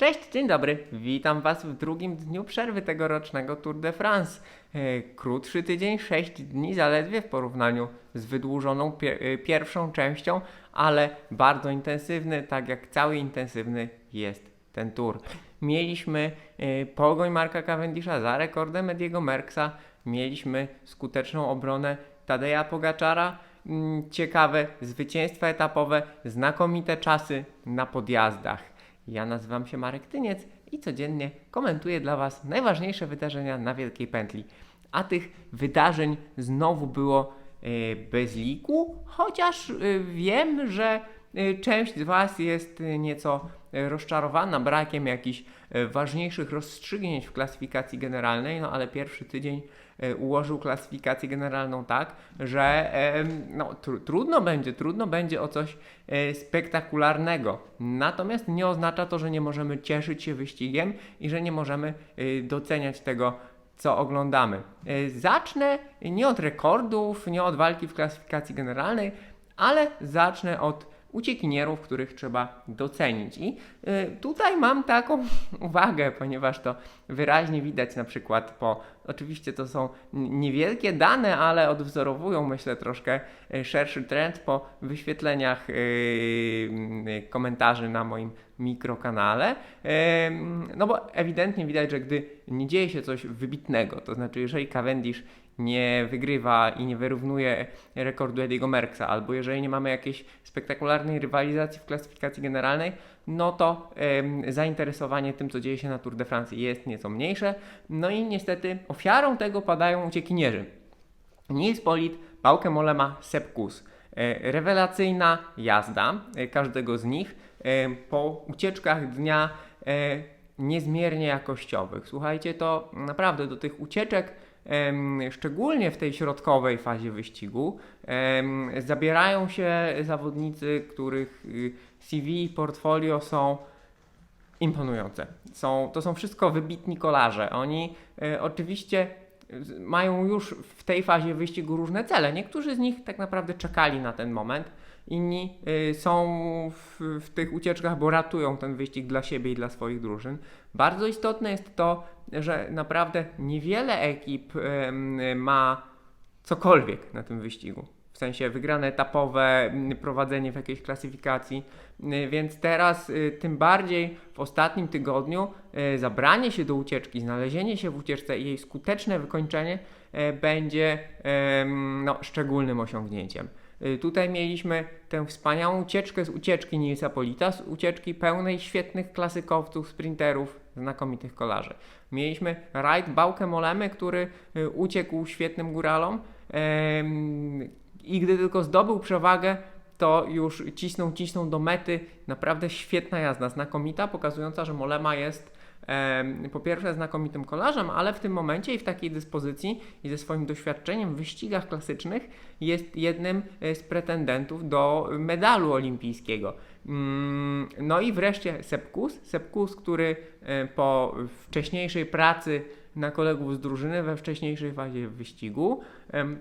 Cześć, dzień dobry. Witam Was w drugim dniu przerwy tegorocznego Tour de France. E, Krótszy tydzień, 6 dni zaledwie w porównaniu z wydłużoną e, pierwszą częścią, ale bardzo intensywny, tak jak cały intensywny jest ten tour. Mieliśmy e, pogoń Marka Cavendisha za rekordem Ediego Merksa, mieliśmy skuteczną obronę Tadeja Pogaczara, mm, ciekawe zwycięstwa etapowe, znakomite czasy na podjazdach. Ja nazywam się Marek Tyniec i codziennie komentuję dla Was najważniejsze wydarzenia na Wielkiej Pętli. A tych wydarzeń znowu było e, bez liku, chociaż e, wiem, że e, część z Was jest nieco rozczarowana brakiem jakichś ważniejszych rozstrzygnięć w klasyfikacji generalnej, no ale pierwszy tydzień ułożył klasyfikację generalną tak, że no, tr- trudno będzie, trudno będzie o coś e, spektakularnego. Natomiast nie oznacza to, że nie możemy cieszyć się wyścigiem i że nie możemy e, doceniać tego, co oglądamy. E, Zacznę nie od rekordów, nie od walki w klasyfikacji generalnej, ale zacznę od uciekinierów, których trzeba docenić. I y, tutaj mam taką uwagę, ponieważ to wyraźnie widać na przykład po, oczywiście to są niewielkie dane, ale odwzorowują myślę troszkę y, szerszy trend po wyświetleniach y, komentarzy na moim mikrokanale. No bo ewidentnie widać, że gdy nie dzieje się coś wybitnego, to znaczy jeżeli Cavendish nie wygrywa i nie wyrównuje rekordu Ediego Merksa, albo jeżeli nie mamy jakiejś spektakularnej rywalizacji w klasyfikacji generalnej, no to em, zainteresowanie tym, co dzieje się na Tour de France jest nieco mniejsze. No i niestety ofiarą tego padają uciekinierzy. Nils Polit, Bauke Molema, Sepp Kuss. E, Rewelacyjna jazda e, każdego z nich e, po ucieczkach dnia niezmiernie jakościowych. Słuchajcie, to naprawdę do tych ucieczek, szczególnie w tej środkowej fazie wyścigu, zabierają się zawodnicy, których y, CV i portfolio są imponujące. Są, to są wszystko wybitni kolarze. Oni e, oczywiście mają już w tej fazie wyścigu różne cele. Niektórzy z nich tak naprawdę czekali na ten moment, inni y, są w, w tych ucieczkach, bo ratują ten wyścig dla siebie i dla swoich drużyn. Bardzo istotne jest to, że naprawdę niewiele ekip em, ma cokolwiek na tym wyścigu. W sensie wygrane etapowe, m, prowadzenie w jakiejś klasyfikacji. Y, Więc teraz y, tym bardziej w ostatnim tygodniu y, zabranie się do ucieczki, znalezienie się w ucieczce i jej skuteczne wykończenie y, będzie no, szczególnym osiągnięciem. Y, Tutaj mieliśmy tę wspaniałą ucieczkę z ucieczki Nilsa Polita, z ucieczki pełnej świetnych klasykowców, sprinterów, znakomitych kolarzy. Mieliśmy rajd Bauke Molemy, który y, uciekł świetnym góralom i gdy tylko zdobył przewagę, to już cisnął, cisnął do mety. Naprawdę świetna jazda, znakomita, pokazująca, że Molema jest po pierwsze znakomitym kolarzem, ale w tym momencie i w takiej dyspozycji i ze swoim doświadczeniem w wyścigach klasycznych jest jednym e, z pretendentów do medalu olimpijskiego. Mm, No i wreszcie Sepkus, Sepkus, który e, po wcześniejszej pracy na kolegów z drużyny we wcześniejszej fazie wyścigu.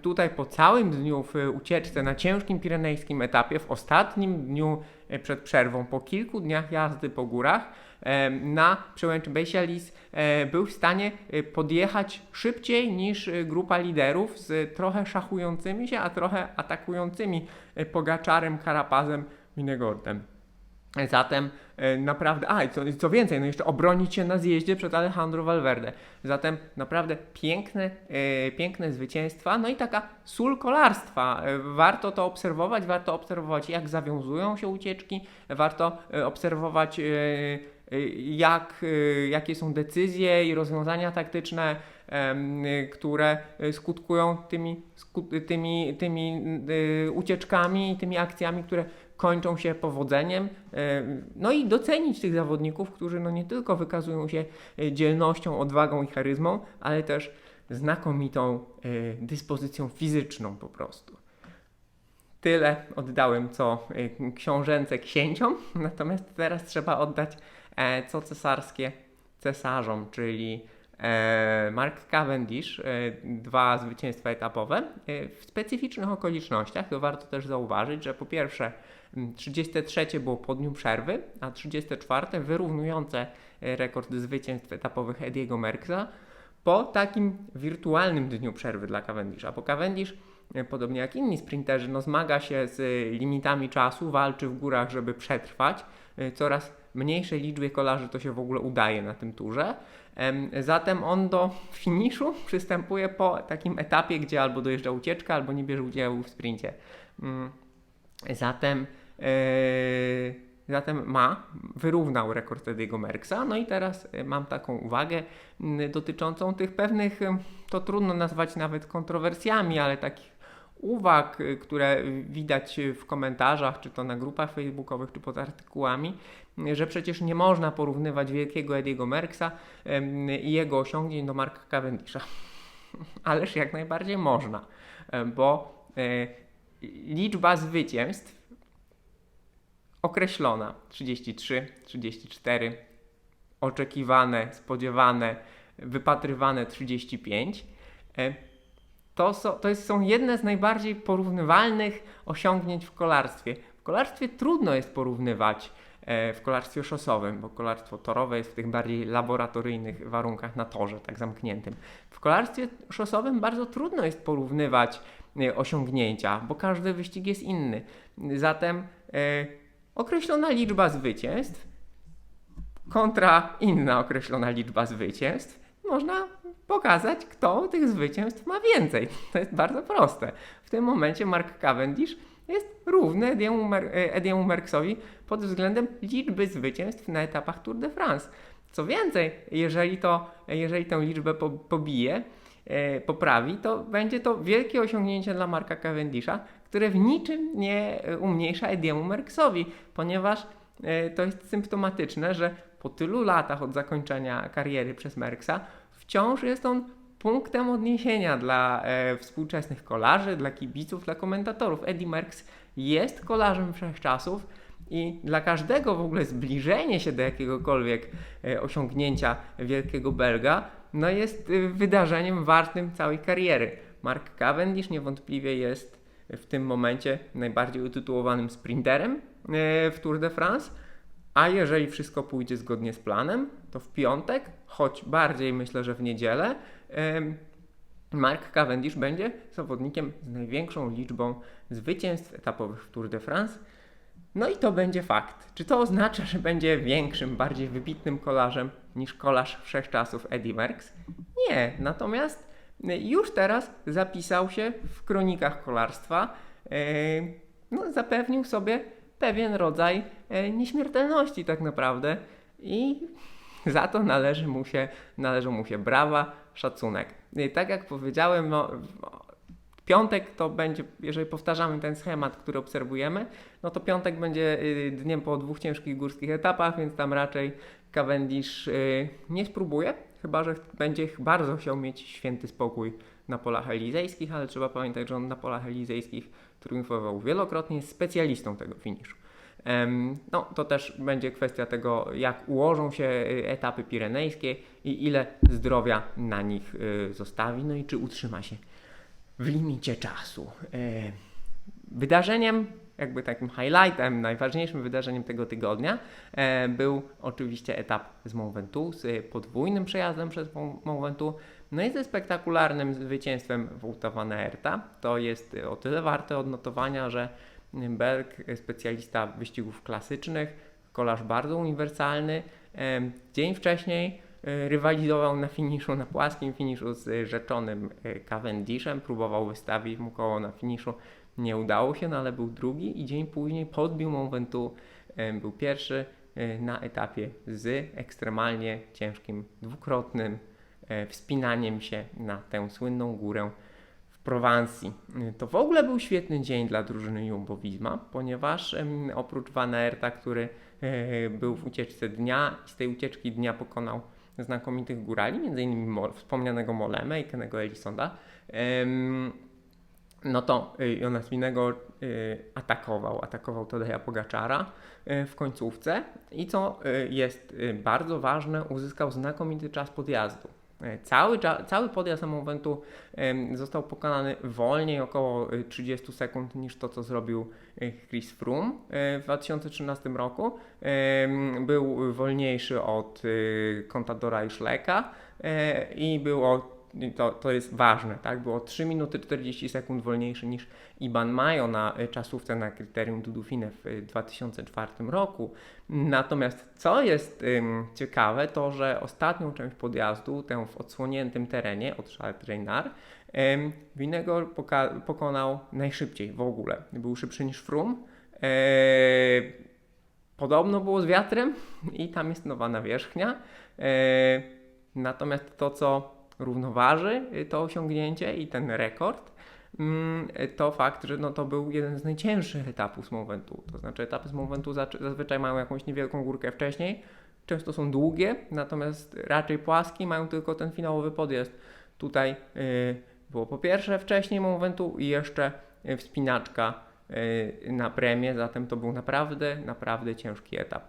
Tutaj po całym dniu w ucieczce na ciężkim pirenejskim etapie, w ostatnim dniu przed przerwą, po kilku dniach jazdy po górach, em, na przełęczy Bejsialis e, był w stanie e, podjechać szybciej niż e, grupa liderów z trochę szachującymi się, a trochę atakującymi e, Pogaczarem, Karapazem, Winegordem. Zatem e, naprawdę, a i co, co więcej, no jeszcze obronić się na zjeździe przed Alejandro Valverde. Zatem naprawdę piękne, e, piękne zwycięstwa, no i taka sól kolarstwa. E, warto to obserwować, warto obserwować jak zawiązują się ucieczki, warto e, obserwować e, jak, e, jakie są decyzje i rozwiązania taktyczne, które skutkują tymi, tymi, tymi ucieczkami i tymi akcjami, które kończą się powodzeniem. e, No i docenić tych zawodników, którzy no nie tylko wykazują się e, dzielnością, odwagą i charyzmą, ale też znakomitą e, dyspozycją fizyczną po prostu. Tyle oddałem co książęce księciom, natomiast teraz trzeba oddać co cesarskie cesarzom, czyli Mark Cavendish, e, dwa zwycięstwa etapowe e, w specyficznych okolicznościach. To warto też zauważyć, że po pierwsze 33 było po dniu przerwy, a 34 wyrównujące rekord zwycięstw etapowych Ediego Merckxa po takim wirtualnym dniu przerwy dla Cavendisha. Bo Cavendish, podobnie jak inni sprinterzy, no zmaga się z limitami czasu, walczy w górach, żeby przetrwać. Coraz mniejszej liczbie kolarzy to się w ogóle udaje na tym turze. Zatem on do finiszu przystępuje po takim etapie, gdzie albo dojeżdża ucieczka, albo nie bierze udziału w sprincie. Mm, zatem, yy, zatem ma, wyrównał rekord Ediego Merksa. No i teraz e, mam taką uwagę dotyczącą tych pewnych, to trudno nazwać nawet kontrowersjami, ale takich uwag, y, które widać w komentarzach, czy to na grupach facebookowych, czy pod artykułami, że przecież nie można porównywać wielkiego Ediego Merksa i jego osiągnięć do Marka Cavendisha. Ależ jak najbardziej można, bo e, liczba zwycięstw określona 33, 34, oczekiwane, spodziewane, wypatrywane 35 to, są, to jest, są jedne z najbardziej porównywalnych osiągnięć w kolarstwie. W kolarstwie trudno jest porównywać e, w kolarstwie szosowym, bo kolarstwo torowe jest w tych bardziej laboratoryjnych warunkach na torze, tak zamkniętym. W kolarstwie szosowym bardzo trudno jest porównywać e, osiągnięcia, bo każdy wyścig jest inny. Zatem e, określona liczba zwycięstw kontra inna określona liczba zwycięstw można pokazać, kto tych zwycięstw ma więcej. To jest bardzo proste. W tym momencie Mark Cavendish jest równy Ediemu, Mer Ediemu Merckxowi pod względem liczby zwycięstw na etapach Tour de France. Co więcej, jeżeli, to, jeżeli tę liczbę po, pobije, e, poprawi, to będzie to wielkie osiągnięcie dla Marka Cavendisha, które w niczym nie umniejsza Ediemu Merckxowi, ponieważ e, to jest symptomatyczne, że po tylu latach od zakończenia kariery przez Merckxa wciąż jest on punktem odniesienia dla e, współczesnych kolarzy, dla kibiców, dla komentatorów. Eddie Merckx jest kolarzem wszechczasów i dla każdego w ogóle zbliżenie się do jakiegokolwiek e, osiągnięcia wielkiego Belga no jest e, wydarzeniem wartym całej kariery. Mark Cavendish niewątpliwie jest w tym momencie najbardziej utytułowanym sprinterem e, w Tour de France a jeżeli wszystko pójdzie zgodnie z planem, to w piątek, choć bardziej myślę, że w niedzielę, Mark Cavendish będzie zawodnikiem z największą liczbą zwycięstw etapowych w Tour de France. No i to będzie fakt. Czy to oznacza, że będzie większym, bardziej wybitnym kolarzem niż kolarz wszechczasów Eddie Merckx? Nie, natomiast już teraz zapisał się w kronikach kolarstwa, no, zapewnił sobie pewien rodzaj e, nieśmiertelności tak naprawdę i za to należy mu się, należą mu się brawa, szacunek. I tak jak powiedziałem, no, piątek to będzie, jeżeli powtarzamy ten schemat, który obserwujemy, no to piątek będzie y, dniem po dwóch ciężkich górskich etapach, więc tam raczej Cavendish y, nie spróbuje, chyba że będzie bardzo chciał mieć święty spokój na polach elizejskich, ale trzeba pamiętać, że on na polach elizejskich triumfował wielokrotnie, jest specjalistą tego finiszu. No, to też będzie kwestia tego, jak ułożą się y, etapy pirenejskie i ile zdrowia na nich y, zostawi, no i czy utrzyma się w limicie czasu. Wydarzeniem, jakby takim highlightem, najważniejszym wydarzeniem tego tygodnia e, był oczywiście etap z Mont Ventoux, z podwójnym przejazdem przez Mont Ventoux, no i ze spektakularnym zwycięstwem Wouta van Aerta. To jest o tyle warte odnotowania, że Berg, specjalista wyścigów klasycznych, kolarz bardzo uniwersalny, dzień wcześniej e, rywalizował na finiszu, na płaskim finiszu z rzeczonym e, Cavendishem, próbował wystawić mu koło na finiszu, nie udało się, no ale był drugi i dzień później podbił Mont Ventoux, był pierwszy e, na etapie z ekstremalnie ciężkim, dwukrotnym E, wspinaniem się na tę słynną górę w Prowansji. To w ogóle był świetny dzień dla drużyny Jumbo-Visma, ponieważ oprócz Van Aerta, który e, był w ucieczce dnia i z tej ucieczki dnia pokonał znakomitych górali, m.in. wspomnianego Moleme i Kennego Elisonda, no to y, Jonas Minego y, atakował, atakował Tadeja Pogaczara w końcówce i co jest bardzo ważne, uzyskał znakomity czas podjazdu. E, Cały, cały podjazd momentu został pokonany wolniej, około e, 30 sekund niż to, co zrobił e, Chris Froome e, w 2013 roku. Był wolniejszy od e, Contadora i Schlecka e, i było, i to, to jest ważne, tak? Było 3 minuty 40 sekund wolniejszy niż Iban Mayo na e, czasówce na kryterium Dudufine w e, 2004 roku. Natomiast co jest ym, ciekawe, to że ostatnią część podjazdu, tę w odsłoniętym terenie od Charles Reynard, ym, Winegor poka- pokonał najszybciej w ogóle. Był szybszy niż Froome. Eee, podobno było z wiatrem i tam jest nowa nawierzchnia. Eee, natomiast to, co równoważy y, to osiągnięcie i ten rekord, mm, to fakt, że no to był jeden z najcięższych etapów Moventu. To znaczy etapy z Moventu zazwyczaj mają jakąś niewielką górkę wcześniej, często są długie, natomiast raczej płaskie, mają tylko ten finałowy podjazd. Tutaj y, było po pierwsze wcześniej Moventu i jeszcze y, wspinaczka na premię, zatem to był naprawdę, naprawdę ciężki etap.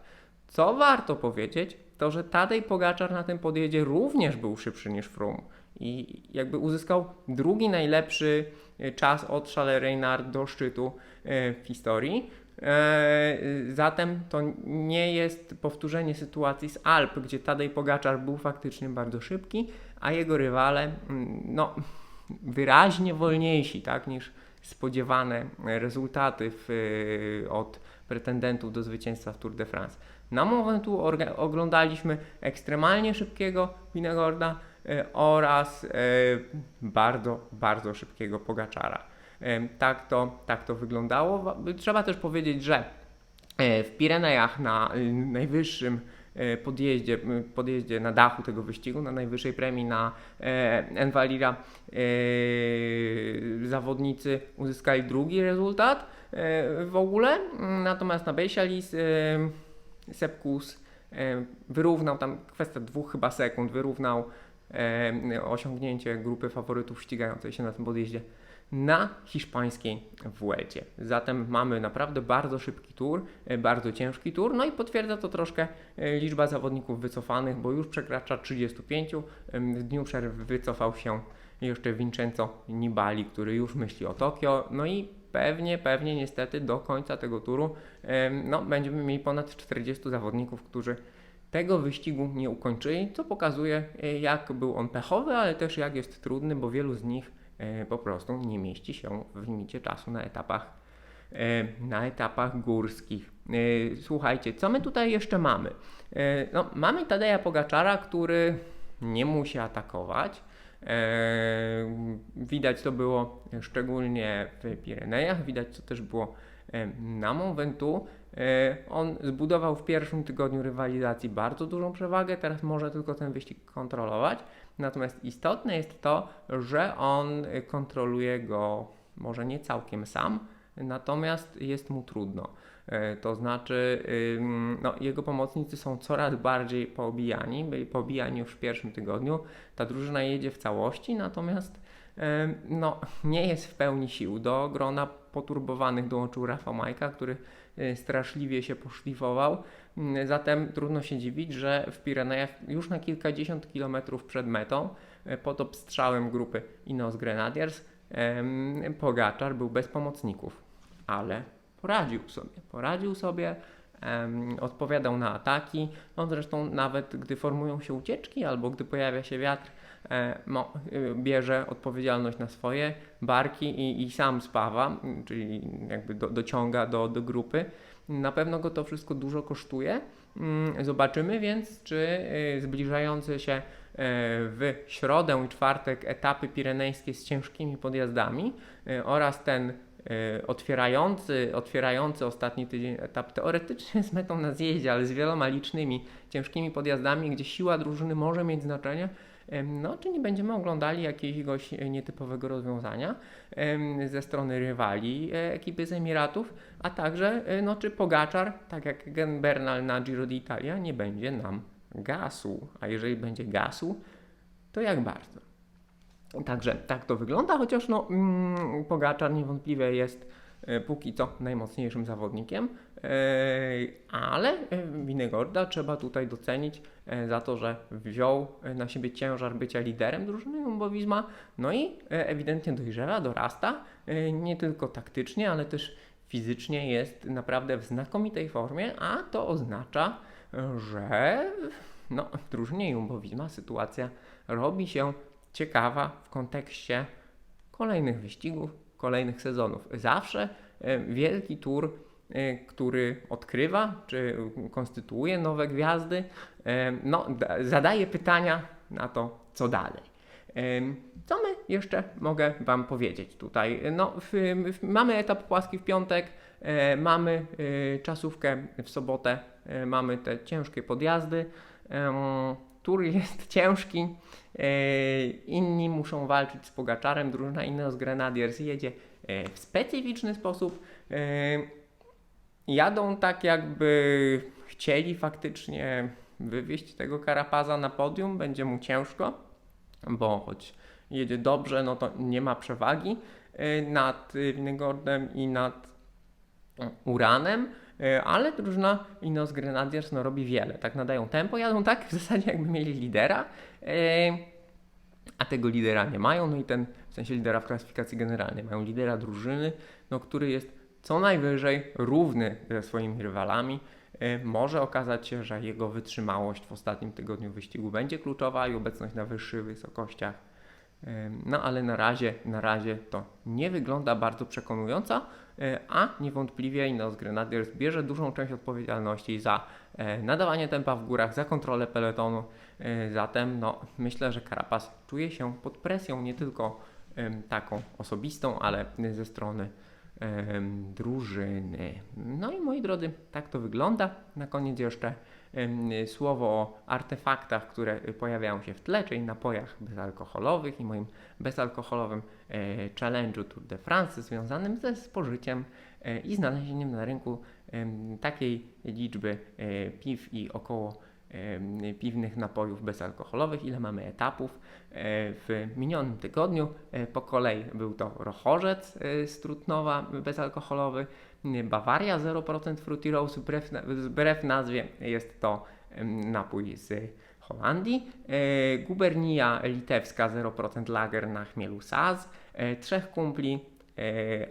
Co warto powiedzieć, to że Tadej Pogaczar na tym podjeździe również był szybszy niż Froome i jakby uzyskał drugi najlepszy e, czas od Chalet Reynard do szczytu e, w historii. E, Zatem to nie jest powtórzenie sytuacji z Alp, gdzie Tadej Pogaczar był faktycznie bardzo szybki, a jego rywale mm, no, wyraźnie wolniejsi tak, niż spodziewane rezultaty w, od pretendentów do zwycięstwa w Tour de France. Na orga- oglądaliśmy ekstremalnie szybkiego Winegorda e, oraz e, bardzo, bardzo szybkiego Pogaczara. E, tak, to, tak to wyglądało. Trzeba też powiedzieć, że w Pirenejach na najwyższym podjeździe, podjeździe na dachu tego wyścigu, na najwyższej premii na Envalira zawodnicy uzyskali drugi rezultat w ogóle, natomiast na Bejsialis Sepkus e, wyrównał tam kwestia dwóch chyba sekund, wyrównał e, osiągnięcie grupy faworytów ścigającej się na tym podjeździe na hiszpańskiej Vuelcie. Zatem mamy naprawdę bardzo szybki tour, e, bardzo ciężki tour, no i potwierdza to troszkę liczba zawodników wycofanych, bo już przekracza 35. Em, W dniu przerwy wycofał się jeszcze Vincenzo Nibali, który już myśli o Tokio, no i pewnie, pewnie niestety do końca tego turu no, będziemy mieli ponad 40 zawodników, którzy tego wyścigu nie ukończyli, co pokazuje e, jak był on pechowy, ale też jak jest trudny, bo wielu z nich e, po prostu nie mieści się w limicie czasu na etapach, e, na etapach górskich. Słuchajcie, co my tutaj jeszcze mamy? No, mamy Tadeja Pogaczara, który nie musi atakować. E, Widać to było szczególnie w Pirenejach, widać to też było e, na Mont Ventoux. E, On zbudował w pierwszym tygodniu rywalizacji bardzo dużą przewagę, teraz może tylko ten wyścig kontrolować. Natomiast istotne jest to, że on kontroluje go może nie całkiem sam, natomiast jest mu trudno. E, To znaczy, no, jego pomocnicy są coraz bardziej poobijani, byli poobijani już w pierwszym tygodniu. Ta drużyna jedzie w całości, natomiast em, no, nie jest w pełni sił. Do grona poturbowanych dołączył Rafa Majka, który y, straszliwie się poszlifował. Mm, Zatem trudno się dziwić, że w Pirenejach już na kilkadziesiąt kilometrów przed metą, e, pod obstrzałem grupy Ineos Grenadiers, Pogaczar był bez pomocników, ale poradził sobie. Poradził sobie, em, odpowiadał na ataki. On zresztą nawet gdy formują się ucieczki albo gdy pojawia się wiatr, e, mo, y, bierze odpowiedzialność na swoje barki i, i sam spawa, czyli jakby do, dociąga do, do grupy. Na pewno go to wszystko dużo kosztuje. Mm, Zobaczymy więc, czy y, zbliżające się e, w środę i czwartek etapy pirenejskie z ciężkimi podjazdami e, oraz ten e, otwierający, otwierający ostatni tydzień etap teoretycznie z metą na zjeździe, ale z wieloma licznymi ciężkimi podjazdami, gdzie siła drużyny może mieć znaczenie, no, czy nie będziemy oglądali jakiegoś e, nietypowego rozwiązania ze strony rywali e, ekipy z Emiratów, a także e, no, czy Pogaczar, tak jak Gen Bernal na Giro d'Italia, nie będzie nam gasu, a jeżeli będzie gasu, to jak bardzo. Także tak to wygląda, chociaż no, mm, Pogaczar niewątpliwie jest e, póki co najmocniejszym zawodnikiem, e, ale e, Winegorda trzeba tutaj docenić za to, że wziął na siebie ciężar bycia liderem drużyny Jumbo Visma, no i ewidentnie dojrzewa, dorasta, nie tylko taktycznie, ale też fizycznie jest naprawdę w znakomitej formie, a to oznacza, że no, w drużynie Jumbo Visma sytuacja robi się ciekawa w kontekście kolejnych wyścigów, kolejnych sezonów. Zawsze e, wielki tour, e, który odkrywa czy konstytuuje nowe gwiazdy, e, no, da- zadaje pytania na to, co dalej. Co my jeszcze mogę Wam powiedzieć tutaj? No, w, w, mamy etap płaski w piątek, mamy czasówkę w sobotę, mamy te ciężkie podjazdy. Tur jest ciężki, e, inni muszą walczyć z Pogaczarem, drużyna Ineos Grenadiers jedzie e, w specyficzny sposób. E, Jadą tak jakby chcieli faktycznie wywieźć tego Karapaza na podium, będzie mu ciężko, bo choć jedzie dobrze, no to nie ma przewagi nad Winegordem i nad Uranem, ale drużyna Ineos Grenadiers no, robi wiele. Tak nadają tempo, jadą tak w zasadzie jakby mieli lidera, e, a tego lidera nie mają, no i ten, w sensie lidera w klasyfikacji generalnej, mają lidera drużyny, no, który jest co najwyżej równy ze swoimi rywalami. E, Może okazać się, że jego wytrzymałość w ostatnim tygodniu wyścigu będzie kluczowa i obecność na wyższych wysokościach. No ale na razie, na razie to nie wygląda bardzo przekonująco, e, a niewątpliwie Ineos Grenadiers bierze dużą część odpowiedzialności za e, nadawanie tempa w górach, za kontrolę peletonu. E, Zatem no, myślę, że Carapaz czuje się pod presją nie tylko taką osobistą, ale ze strony drużyny. No i moi drodzy, tak to wygląda. Na koniec jeszcze słowo o artefaktach, które pojawiają się w tle, czyli napojach bezalkoholowych i moim bezalkoholowym e, challenge'u Tour de France związanym ze spożyciem e, i znalezieniem na rynku takiej liczby e, piw i około piwnych napojów bezalkoholowych, ile mamy etapów. E, W minionym tygodniu e, po kolei był to Rochorzec e, z Trutnowa bezalkoholowy, Bawaria 0% Fruity Rose, wbrew, wbrew nazwie jest to napój z Holandii, Gubernia litewska 0% lager na chmielu Saz, Trzech Kumpli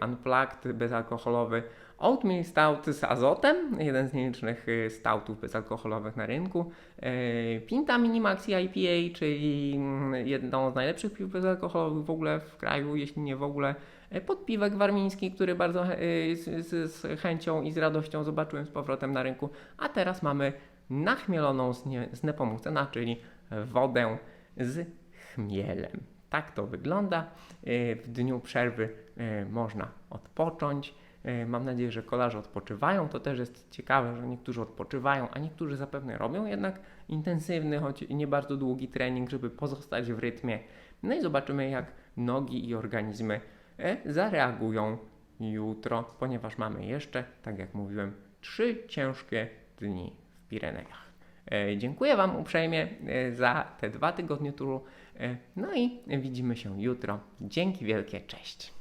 Unplugged bezalkoholowy, Oatmeal Stout z azotem, jeden z nielicznych e, stoutów bezalkoholowych na rynku. E, Pinta Minimax IPA, czyli mm, jedną z najlepszych piw bezalkoholowych w ogóle w kraju, jeśli nie w ogóle. E, Podpiwek warmiński, który bardzo e, z, z, chęcią i z radością zobaczyłem z powrotem na rynku. A teraz mamy nachmieloną z, nie, z Nepomucena, czyli wodę z chmielem. Tak to wygląda. E, W dniu przerwy e, można odpocząć. E, Mam nadzieję, że kolarze odpoczywają. To też jest ciekawe, że niektórzy odpoczywają, a niektórzy zapewne robią jednak intensywny, choć nie bardzo długi trening, żeby pozostać w rytmie. No i zobaczymy, jak nogi i organizmy e, zareagują jutro, ponieważ mamy jeszcze, tak jak mówiłem, trzy ciężkie dni w Pirenejach. E, Dziękuję Wam uprzejmie za te dwa tygodnie turu. No i widzimy się jutro. Dzięki wielkie, cześć.